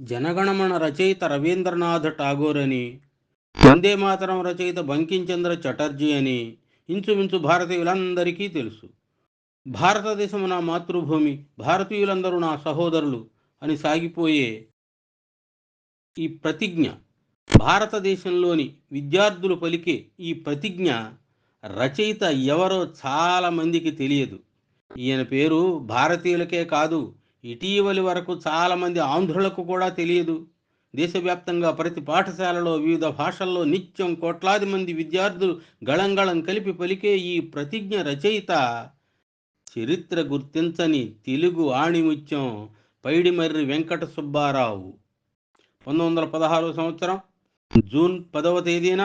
జనగణమన రచయిత రవీంద్రనాథ్ ఠాగూర్ అని వందే మాతరం రచయిత బంకించంద్ర చటర్జీ అని ఇంచుమించు భారతీయులందరికీ తెలుసు. భారతదేశము నా మాతృభూమి భారతీయులందరూ నా సహోదరులు అని సాగిపోయే ఈ ప్రతిజ్ఞ భారతదేశంలోని విద్యార్థులు పలికే ఈ ప్రతిజ్ఞ రచయిత ఎవరో చాలా మందికి తెలియదు. ఈయన పేరు భారతీయులకే కాదు ఇటీవలి వరకు చాలామంది ఆంధ్రులకు కూడా తెలియదు. దేశవ్యాప్తంగా ప్రతి పాఠశాలలో వివిధ భాషల్లో నిత్యం కోట్లాది మంది విద్యార్థులు గళంగళం కలిపి పలికే ఈ ప్రతిజ్ఞ రచయిత చరిత్ర గుర్తించని తెలుగు ఆణిముత్యం పైడిమర్రి వెంకట సుబ్బారావు. పంతొమ్మిది వందల పదహారు సంవత్సరం జూన్ పదవ తేదీన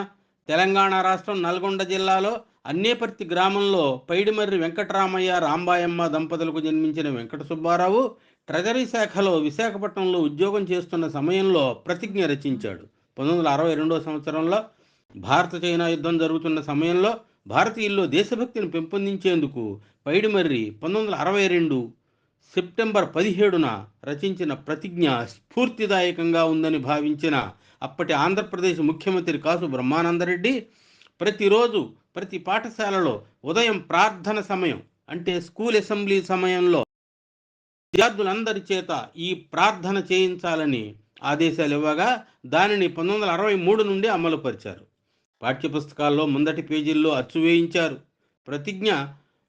తెలంగాణ రాష్ట్రం నల్గొండ జిల్లాలో అన్నేపర్తి గ్రామంలో పైడిమర్రి వెంకటరామయ్య రాంబాయమ్మ దంపతులకు జన్మించిన వెంకట సుబ్బారావు ట్రెజరీ శాఖలో విశాఖపట్నంలో ఉద్యోగం చేస్తున్న సమయంలో ప్రతిజ్ఞ రచించాడు. పంతొమ్మిది వందల అరవై రెండవ సంవత్సరంలో భారత చైనా యుద్ధం జరుగుతున్న సమయంలో భారతీయుల్లో దేశభక్తిని పెంపొందించేందుకు పైడిమర్రి పంతొమ్మిది వందల అరవై రెండు సెప్టెంబర్ పదిహేడున రచించిన ప్రతిజ్ఞ స్ఫూర్తిదాయకంగా ఉందని భావించిన అప్పటి ఆంధ్రప్రదేశ్ ముఖ్యమంత్రి కాసు బ్రహ్మానందరెడ్డి ప్రతిరోజు ప్రతి పాఠశాలలో ఉదయం ప్రార్థన సమయం అంటే స్కూల్ అసెంబ్లీ సమయంలో విద్యార్థులందరి చేత ఈ ప్రార్థన చేయించాలని ఆదేశాలు ఇవ్వగా దానిని పంతొమ్మిది వందల అరవై మూడు నుండి అమలుపరిచారు పాఠ్యపుస్తకాల్లో ముందటి పేజీల్లో అచ్చువేయించారు ప్రతిజ్ఞ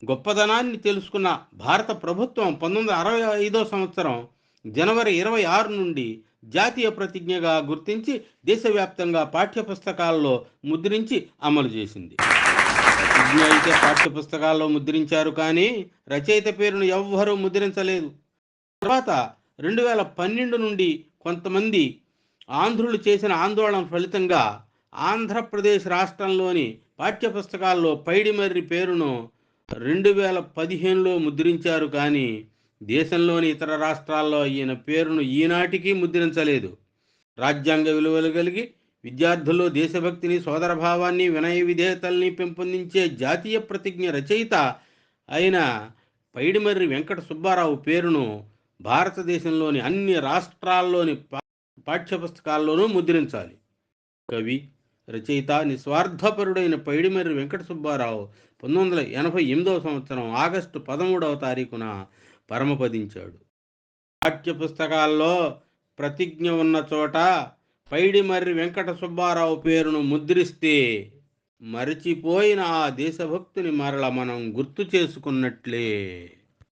గొప్పదనాన్ని తెలుసుకున్న భారత ప్రభుత్వం పంతొమ్మిది వందల అరవై ఐదో సంవత్సరం జనవరి ఇరవై ఆరు నుండి జాతీయ ప్రతిజ్ఞగా గుర్తించి దేశవ్యాప్తంగా పాఠ్యపుస్తకాల్లో ముద్రించి అమలు చేసింది. ప్రతిజ్ఞ అయితే పాఠ్యపుస్తకాల్లో ముద్రించారు కానీ రచయిత పేరును ఎవ్వరూ ముద్రించలేదు. తర్వాత రెండు వేల పన్నెండు నుండి కొంతమంది ఆంధ్రులు చేసిన ఆందోళన ఫలితంగా ఆంధ్రప్రదేశ్ రాష్ట్రంలోని పాఠ్యపుస్తకాల్లో పైడిమర్రి పేరును రెండు వేల పదిహేనులో ముద్రించారు కానీ దేశంలోని ఇతర రాష్ట్రాల్లో ఈయన పేరును ఈనాటికి ముద్రించలేదు. రాజ్యాంగ విలువలు కలిగి విద్యార్థుల్లో దేశభక్తిని సోదరభావాన్ని వినయ విధేయతల్ని పెంపొందించే జాతీయ ప్రతిజ్ఞ రచయిత అయిన పైడిమర్రి వెంకట సుబ్బారావు పేరును భారతదేశంలోని అన్ని రాష్ట్రాల్లోని పా- పాఠ్యపుస్తకాల్లోనూ ముద్రించాలి. కవి రచయిత నిస్వార్థపరుడైన పైడిమర్రి వెంకట సుబ్బారావు పంతొమ్మిది వందల ఎనభై ఎనిమిదవ సంవత్సరం ఆగస్టు పదమూడవ తారీఖున పరమపదించాడు. పాఠ్యపుస్తకాల్లో ప్రతిజ్ఞ ఉన్న చోట పైడిమర్రి వెంకట సుబ్బారావు పేరును ముద్రిస్తే మరచిపోయిన ఆ దేశభక్తుని మరల మనం గుర్తు చేసుకున్నట్లే.